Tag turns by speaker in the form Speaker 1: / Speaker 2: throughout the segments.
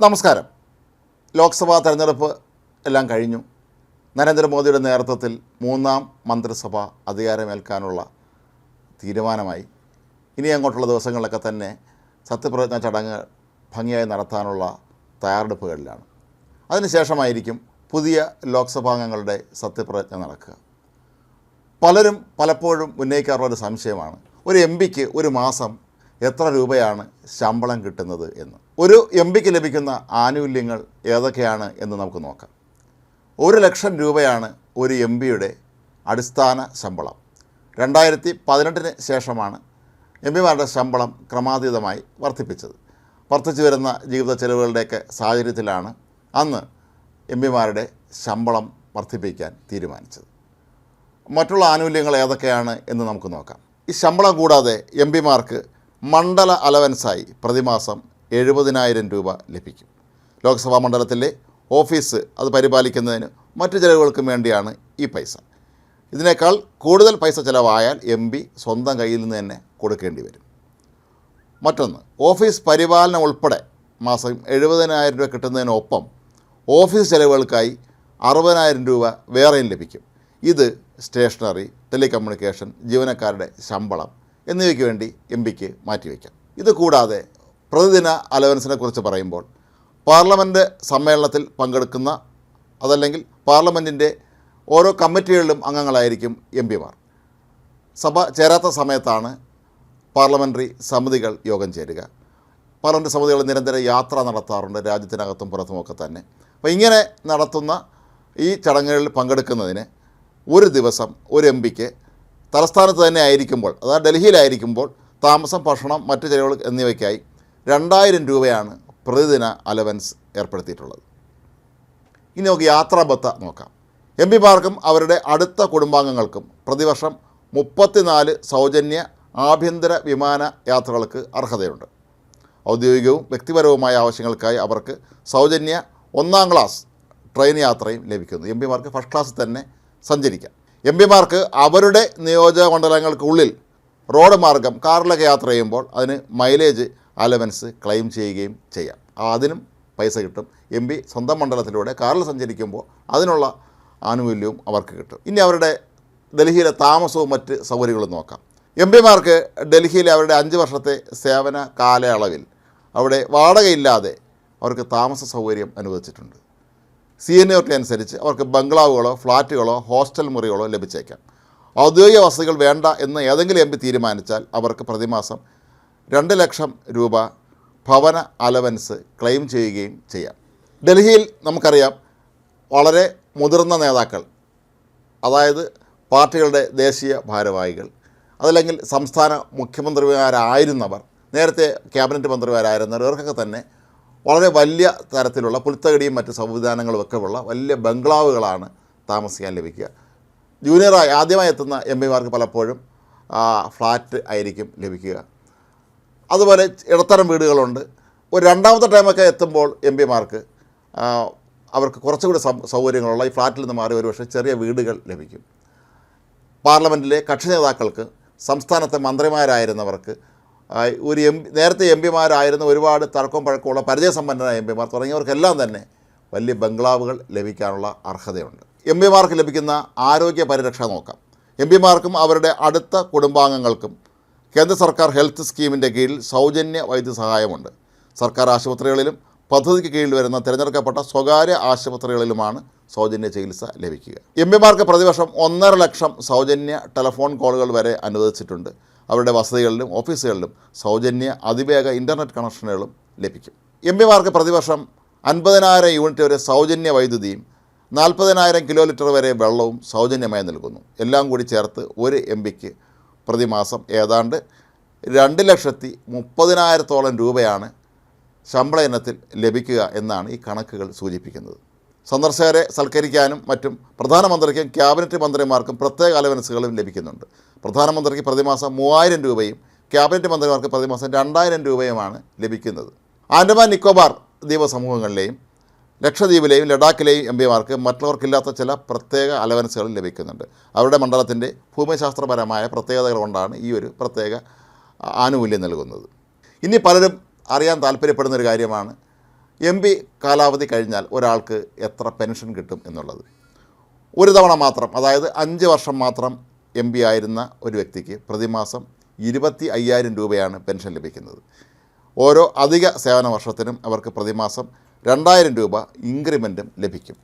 Speaker 1: നമസ്കാരം. ലോക്സഭാ തെരഞ്ഞെടുപ്പ് എല്ലാം കഴിഞ്ഞു. നരേന്ദ്രമോദിയുടെ നേതൃത്വത്തിൽ മൂന്നാം മന്ത്രിസഭ അധികാരമേൽക്കാനുള്ള തീരുമാനമായി. ഇനി അങ്ങോട്ടുള്ള ദിവസങ്ങളിലൊക്കെ തന്നെ സത്യപ്രതിജ്ഞാ ചടങ്ങ് ഭംഗിയായി നടത്താനുള്ള തയ്യാറെടുപ്പുകളിലാണ്. അതിനുശേഷമായിരിക്കും പുതിയ ലോക്സഭാംഗങ്ങളുടെ സത്യപ്രതിജ്ഞ നടക്കുക. പലരും പലപ്പോഴും ഉന്നയിക്കാറുള്ള ഒരു സംശയമാണ്. ഒരു എം പിക്ക് ഒരു മാസം എത്ര രൂപയാണ് ശമ്പളം കിട്ടുന്നത് എന്ന്. ഒരു എം പിക്ക് ലഭിക്കുന്ന ആനുകൂല്യങ്ങൾ ഏതൊക്കെയാണ് എന്ന് നമുക്ക് നോക്കാം. ഒരു ലക്ഷം രൂപയാണ് ഒരു എം പിയുടെ അടിസ്ഥാന ശമ്പളം. രണ്ടായിരത്തി പതിനെട്ടിന് ശേഷമാണ് എം പിമാരുടെ ശമ്പളം ക്രമാതീതമായി വർദ്ധിപ്പിച്ചത്. വർദ്ധിച്ചു വരുന്ന ജീവിത ചെലവുകളുടെയൊക്കെ സാഹചര്യത്തിലാണ് അന്ന് എം പിമാരുടെ ശമ്പളം വർദ്ധിപ്പിക്കാൻ തീരുമാനിച്ചത്. മറ്റുള്ള ആനുകൂല്യങ്ങൾ ഏതൊക്കെയാണ് എന്ന് നമുക്ക് നോക്കാം. ഈ ശമ്പളം കൂടാതെ എം പിമാർക്ക് മണ്ഡല അലവൻസായി പ്രതിമാസം എഴുപതിനായിരം രൂപ ലഭിക്കും. ലോക്സഭാ മണ്ഡലത്തിലെ ഓഫീസ് അത് പരിപാലിക്കുന്നതിന് മറ്റു ചിലവുകൾക്കും വേണ്ടിയാണ് ഈ പൈസ. ഇതിനേക്കാൾ കൂടുതൽ പൈസ ചിലവായാൽ എം പി സ്വന്തം കയ്യിൽ നിന്ന് തന്നെ കൊടുക്കേണ്ടി വരും. മറ്റൊന്ന് ഓഫീസ് പരിപാലനം ഉൾപ്പെടെ മാസം എഴുപതിനായിരം രൂപ കിട്ടുന്നതിനൊപ്പം ഓഫീസ് ചിലവുകൾക്കായി അറുപതിനായിരം രൂപ വേറെയും ലഭിക്കും. ഇത് സ്റ്റേഷനറി ടെലികമ്മ്യൂണിക്കേഷൻ ജീവനക്കാരുടെ ശമ്പളം എന്നിവയ്ക്ക് വേണ്ടി എം പിക്ക് മാറ്റിവെക്കാം ഇത് കൂടാതെ പ്രതിദിന അലവൻസിനെ കുറിച്ച് പറയുമ്പോൾ പാർലമെന്റ് സമ്മേളനത്തിൽ പങ്കെടുക്കുന്ന അതല്ലെങ്കിൽ പാർലമെന്റിന്റെ ഓരോ കമ്മിറ്റികളിലും അംഗങ്ങളായിരിക്കും എം പിമാർ. സഭ ചേരാത്ത സമയത്താണ് പാർലമെന്ററി സമിതികൾ യോഗം ചേരുക. പാർലമെന്റ് സമിതികൾ നിരന്തരം യാത്ര നടത്താറുണ്ട് രാജ്യത്തിനകത്തും പുറത്തുമൊക്കെ തന്നെ. അപ്പോൾ ഇങ്ങനെ നടത്തുന്ന ഈ ചടങ്ങുകളിൽ പങ്കെടുക്കുന്നതിന് ഒരു ദിവസം ഒരു എം പിക്ക് തലസ്ഥാനത്ത് തന്നെ ആയിരിക്കുമ്പോൾ അതായത് ഡൽഹിയിലായിരിക്കുമ്പോൾ താമസം ഭക്ഷണം മറ്റു ചിലവുകൾ എന്നിവയ്ക്കായി രണ്ടായിരം രൂപയാണ് പ്രതിദിന അലവൻസ് ഏർപ്പെടുത്തിയിട്ടുള്ളത്. ഇനി നമുക്ക് യാത്രാബത്ത നോക്കാം. എം പിമാർക്കും അവരുടെ അടുത്ത കുടുംബാംഗങ്ങൾക്കും പ്രതിവർഷം മുപ്പത്തിനാല് സൗജന്യ ആഭ്യന്തര വിമാന യാത്രകൾക്ക് അർഹതയുണ്ട്. ഔദ്യോഗികവും വ്യക്തിപരവുമായ ആവശ്യങ്ങൾക്കായി അവർക്ക് സൗജന്യ ഒന്നാം ക്ലാസ് ട്രെയിൻ യാത്രയും ലഭിക്കുന്നു. എം പിമാർക്ക് ഫസ്റ്റ് ക്ലാസ്സിൽ തന്നെ സഞ്ചരിക്കാം. എം പിമാർക്ക് അവരുടെ നിയോജക മണ്ഡലങ്ങൾക്കുള്ളിൽ റോഡ് മാർഗം കാറിലൊക്കെ യാത്ര ചെയ്യുമ്പോൾ അതിന് മൈലേജ് അലവൻസ് ക്ലെയിം ചെയ്യുകയും ചെയ്യാം. അതിനും പൈസ കിട്ടും. എം പി സ്വന്തം മണ്ഡലത്തിലൂടെ കാറിൽ സഞ്ചരിക്കുമ്പോൾ അതിനുള്ള ആനുകൂല്യവും അവർക്ക് കിട്ടും. ഇനി അവരുടെ ഡൽഹിയിലെ താമസവും മറ്റ് സൗകര്യങ്ങളും നോക്കാം. എം പിമാർക്ക് ഡൽഹിയിലെ അവരുടെ അഞ്ച് വർഷത്തെ സേവന കാലയളവിൽ അവിടെ വാടകയില്ലാതെ അവർക്ക് താമസ സൗകര്യം അനുവദിച്ചിട്ടുണ്ട്. സീനിയോറിറ്റി അനുസരിച്ച് അവർക്ക് ബംഗ്ലാവുകളോ ഫ്ലാറ്റുകളോ ഹോസ്റ്റൽ മുറികളോ ലഭിച്ചേക്കാം. ഔദ്യോഗിക വസതികൾ വേണ്ട എന്ന് ഏതെങ്കിലും എം പി തീരുമാനിച്ചാൽ അവർക്ക് പ്രതിമാസം രണ്ട് ലക്ഷം രൂപ ഭവന അലവൻസ് ക്ലെയിം ചെയ്യുകയും ചെയ്യാം. ഡൽഹിയിൽ നമുക്കറിയാം വളരെ മുതിർന്ന നേതാക്കൾ അതായത് പാർട്ടികളുടെ ദേശീയ ഭാരവാഹികൾ അതല്ലെങ്കിൽ സംസ്ഥാന മുഖ്യമന്ത്രിമാരായിരുന്നവർ നേരത്തെ ക്യാബിനറ്റ് മന്ത്രിമാരായിരുന്നവർ ഇവർക്കൊക്കെ തന്നെ വളരെ വലിയ തരത്തിലുള്ള പുൽത്തകടിയും മറ്റ് സംവിധാനങ്ങളും ഒക്കെ ഉള്ള വലിയ ബംഗ്ലാവുകളാണ് താമസിക്കാൻ ലഭിക്കുക. ജൂനിയറായി ആദ്യമായി എത്തുന്ന എം പിമാർക്ക് പലപ്പോഴും ഫ്ലാറ്റ് ആയിരിക്കും ലഭിക്കുക. അതുപോലെ ഇടത്തരം വീടുകളുണ്ട്. ഒരു രണ്ടാമത്തെ ടൈമൊക്കെ എത്തുമ്പോൾ എം പിമാർക്ക് അവർക്ക് കുറച്ചുകൂടി സൗകര്യങ്ങളുള്ള ഈ ഫ്ലാറ്റിൽ നിന്ന് മാറി ഒരു പക്ഷേ ചെറിയ വീടുകൾ ലഭിക്കും. പാർലമെന്റിലെ കക്ഷി നേതാക്കൾക്ക് സംസ്ഥാനത്തെ മന്ത്രിമാരായിരുന്നവർക്ക് ഒരു എം നേരത്തെ എം പിമാരായിരുന്ന ഒരുപാട് തർക്കവും പഴക്കമുള്ള പരിചയസമ്പന്നരായ എം പിമാർ തുടങ്ങിയവർക്കെല്ലാം തന്നെ വലിയ ബംഗ്ലാവുകൾ ലഭിക്കാനുള്ള അർഹതയുണ്ട്. എം പിമാർക്ക് ലഭിക്കുന്ന ആരോഗ്യ പരിരക്ഷ നോക്കാം. എം പിമാർക്കും അവരുടെ അടുത്ത കുടുംബാംഗങ്ങൾക്കും കേന്ദ്ര സർക്കാർ ഹെൽത്ത് സ്കീമിന്റെ കീഴിൽ സൗജന്യ വൈദ്യസഹായമുണ്ട് സർക്കാർ ആശുപത്രികളിലും പദ്ധതിക്ക് കീഴിൽ വരുന്ന തിരഞ്ഞെടുക്കപ്പെട്ട സ്വകാര്യ ആശുപത്രികളിലുമാണ് സൗജന്യ ചികിത്സ ലഭിക്കുക. എം പിമാർക്ക് പ്രതിവർഷം ഒന്നര ലക്ഷം സൗജന്യ ടെലഫോൺ കോളുകൾ വരെ അനുവദിച്ചിട്ടുണ്ട്. അവരുടെ വസതികളിലും ഓഫീസുകളിലും സൗജന്യ അതിവേഗ ഇന്റർനെറ്റ് കണക്ഷനുകളും ലഭിക്കും. എം പിമാർക്ക് പ്രതിവർഷം അൻപതിനായിരം യൂണിറ്റ് വരെ സൗജന്യ വൈദ്യുതിയും നാൽപ്പതിനായിരം കിലോ ലിറ്റർ വരെ വെള്ളവും സൗജന്യമായി നൽകുന്നു. എല്ലാം കൂടി ചേർത്ത് ഒരു എം പിക്ക് പ്രതിമാസം ഏതാണ്ട് രണ്ട് ലക്ഷത്തി മുപ്പതിനായിരത്തോളം രൂപയാണ് ശമ്പള ഇനത്തിൽ ലഭിക്കുക എന്നാണ് ഈ കണക്കുകൾ സൂചിപ്പിക്കുന്നത്. സന്ദർശകരെ സൽക്കരിക്കാനും മറ്റും പ്രധാനമന്ത്രിക്കും ക്യാബിനറ്റ് മന്ത്രിമാർക്കും പ്രത്യേക അലവൻസുകളും ലഭിക്കുന്നുണ്ട്. പ്രധാനമന്ത്രിക്ക് പ്രതിമാസം മൂവായിരം രൂപയും ക്യാബിനറ്റ് മന്ത്രിമാർക്ക് പ്രതിമാസം രണ്ടായിരം രൂപയുമാണ് ലഭിക്കുന്നത്. ആൻഡമാൻ നിക്കോബാർ ദ്വീപ സമൂഹങ്ങളിലെയും ലക്ഷദ്വീപിലെയും ലഡാക്കിലെയും എം പിമാർക്ക് മറ്റുള്ളവർക്കില്ലാത്ത ചില പ്രത്യേക അലവൻസുകൾ ലഭിക്കുന്നുണ്ട്. അവരുടെ മണ്ഡലത്തിന്റെ ഭൂമിശാസ്ത്രപരമായ പ്രത്യേകതകൾ കൊണ്ടാണ് ഈ ഒരു പ്രത്യേക ആനുകൂല്യം നൽകുന്നത്. ഇനി പലരും അറിയാൻ താല്പര്യപ്പെടുന്ന ഒരു കാര്യമാണ് എം പി കാലാവധി കഴിഞ്ഞാൽ ഒരാൾക്ക് എത്ര പെൻഷൻ കിട്ടും എന്നുള്ളത്. ഒരു തവണ മാത്രം അതായത് അഞ്ച് വർഷം മാത്രം എം പി ആയിരുന്ന ഒരു വ്യക്തിക്ക് പ്രതിമാസം ഇരുപത്തി അയ്യായിരം രൂപയാണ് പെൻഷൻ ലഭിക്കുന്നത്. ഓരോ അധിക സേവന വർഷത്തിനും അവർക്ക് പ്രതിമാസം രണ്ടായിരം രൂപ ഇൻക്രിമെന്റും ലഭിക്കും.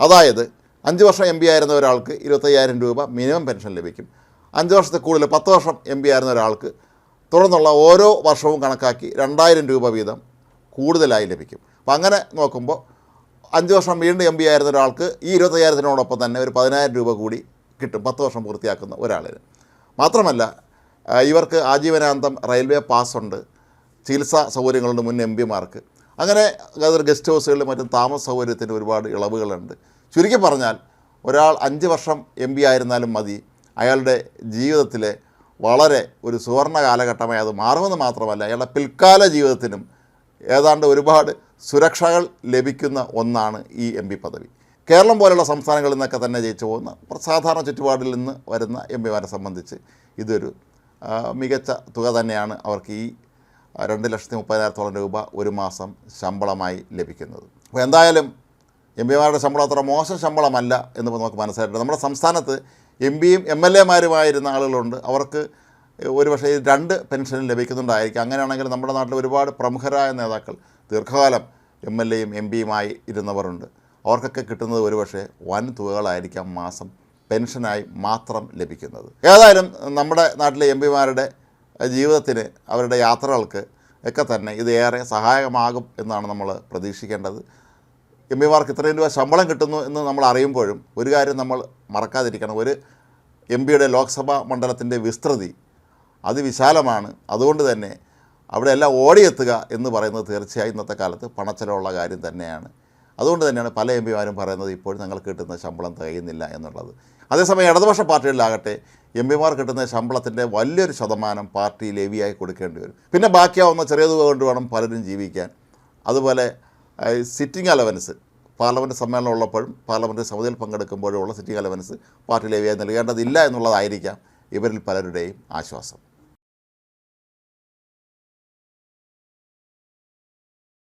Speaker 1: അതായത് അഞ്ച് വർഷം എം പി ആയിരുന്ന ഒരാൾക്ക് ഇരുപത്തയ്യായിരം രൂപ മിനിമം പെൻഷൻ ലഭിക്കും. അഞ്ച് വർഷത്തെ കൂടുതൽ പത്ത് വർഷം എം പി ആയിരുന്ന ഒരാൾക്ക് തുടർന്നുള്ള ഓരോ വർഷവും കണക്കാക്കി രണ്ടായിരം രൂപ വീതം കൂടുതലായി ലഭിക്കും. അപ്പോൾ അങ്ങനെ നോക്കുമ്പോൾ അഞ്ച് വർഷം വീണ്ടും എം പി ആയിരുന്ന ഒരാൾക്ക് ഈ ഇരുപത്തയ്യായിരത്തിനോടൊപ്പം തന്നെ ഒരു പതിനായിരം രൂപ കൂടി കിട്ടും പത്ത് വർഷം പൂർത്തിയാക്കുന്ന ഒരാളിന്. മാത്രമല്ല ഇവർക്ക് ആജീവനാന്തം റെയിൽവേ പാസ്സുണ്ട് ചികിത്സാ സൗകര്യങ്ങളുണ്ട് മുൻ എം പിമാർക്ക് അങ്ങനെ അതൊരു ഗസ്റ്റ് ഹൗസുകളിലും മറ്റും താമസ സൗകര്യത്തിന് ഒരുപാട് ഇളവുകളുണ്ട്. ചുരുക്കി പറഞ്ഞാൽ ഒരാൾ അഞ്ച് വർഷം എം പി ആയിരുന്നാലും മതി അയാളുടെ ജീവിതത്തിലെ വളരെ ഒരു സുവർണ കാലഘട്ടമായി അത് മാറുമെന്ന് മാത്രമല്ല അയാളുടെ പിൽക്കാല ജീവിതത്തിനും ഏതാണ്ട് ഒരുപാട് സുരക്ഷകൾ ലഭിക്കുന്ന ഒന്നാണ് ഈ എം പി പദവി. കേരളം പോലെയുള്ള സംസ്ഥാനങ്ങളിൽ നിന്നൊക്കെ തന്നെ ജയിച്ചു പോകുന്ന സാധാരണ ചുറ്റുപാടിൽ നിന്ന് വരുന്ന എം പിമാരെ സംബന്ധിച്ച് ഇതൊരു മികച്ച തുക തന്നെയാണ് അവർക്ക് ഈ രണ്ട് ലക്ഷത്തി മുപ്പതിനായിരത്തോളം രൂപ ഒരു മാസം ശമ്പളമായി ലഭിക്കുന്നത്. അപ്പോൾ എന്തായാലും എം പിമാരുടെ ശമ്പളം അത്ര മോശം ശമ്പളമല്ല എന്ന് നമുക്ക് മനസ്സിലായിട്ടുണ്ട്. നമ്മുടെ സംസ്ഥാനത്ത് എം പിയും എം എൽ എമാരുമായിരുന്ന ആളുകളുണ്ട്. അവർക്ക് ഒരുപക്ഷേ രണ്ട് പെൻഷനും ലഭിക്കുന്നുണ്ടായിരിക്കും. അങ്ങനെയാണെങ്കിൽ നമ്മുടെ നാട്ടിൽ ഒരുപാട് പ്രമുഖരായ നേതാക്കൾ ദീർഘകാലം എം എൽ എയും എം പിയുമായി ഇരുന്നവരുണ്ട്. അവർക്കൊക്കെ കിട്ടുന്നത് ഒരുപക്ഷെ വൻ തുകകളായിരിക്കാം മാസം പെൻഷനായി മാത്രം ലഭിക്കുന്നത്. ഏതായാലും നമ്മുടെ നാട്ടിലെ എം പിമാരുടെ ജീവിതത്തിന് അവരുടെ യാത്രകൾക്ക് ഒക്കെ തന്നെ ഇത് ഏറെ സഹായകമാകും എന്നാണ് നമ്മൾ പ്രതീക്ഷിക്കേണ്ടത്. എം പിമാർക്ക് ഇത്രയും രൂപ ശമ്പളം കിട്ടുന്നു എന്ന് നമ്മൾ അറിയുമ്പോഴും ഒരു കാര്യം നമ്മൾ മറക്കാതിരിക്കണം. ഒരു എം പിയുടെ ലോക്സഭാ മണ്ഡലത്തിന്റെ വിസ്തൃതി അതിവിശാലമാണ് അതുകൊണ്ട് തന്നെ അവിടെ എല്ലാം ഓടിയെത്തുക എന്ന് പറയുന്നത് തീർച്ചയായും ഇന്നത്തെ കാലത്ത് പണച്ചെലവുള്ള കാര്യം തന്നെയാണ്. അതുകൊണ്ട് തന്നെയാണ് പല എം പിമാരും പറയുന്നത് ഇപ്പോൾ ഞങ്ങൾ കിട്ടുന്ന ശമ്പളം തികയുന്നില്ല എന്നുള്ളത്. അതേസമയം ഇടതുപക്ഷ പാർട്ടികളിലാകട്ടെ എം പിമാർ കിട്ടുന്ന ശമ്പളത്തിന്റെ വലിയൊരു ശതമാനം പാർട്ടി ലെവിയായി കൊടുക്കേണ്ടി വരും. പിന്നെ ബാക്കിയാവുന്ന ചെറിയ തുക കൊണ്ട് വേണം പലരും ജീവിക്കാൻ. അതുപോലെ സിറ്റിംഗ് അലവൻസ് പാർലമെന്റ് സമ്മേളനം ഉള്ളപ്പോഴും പാർലമെന്റ് സമിതിയിൽ പങ്കെടുക്കുമ്പോഴും ഉള്ള സിറ്റിംഗ് അലവൻസ് പാർട്ടി ലെവിയായി നൽകേണ്ടതില്ല എന്നുള്ളതായിരിക്കാം ഇവരിൽ പലരുടെയും ആശ്വാസം.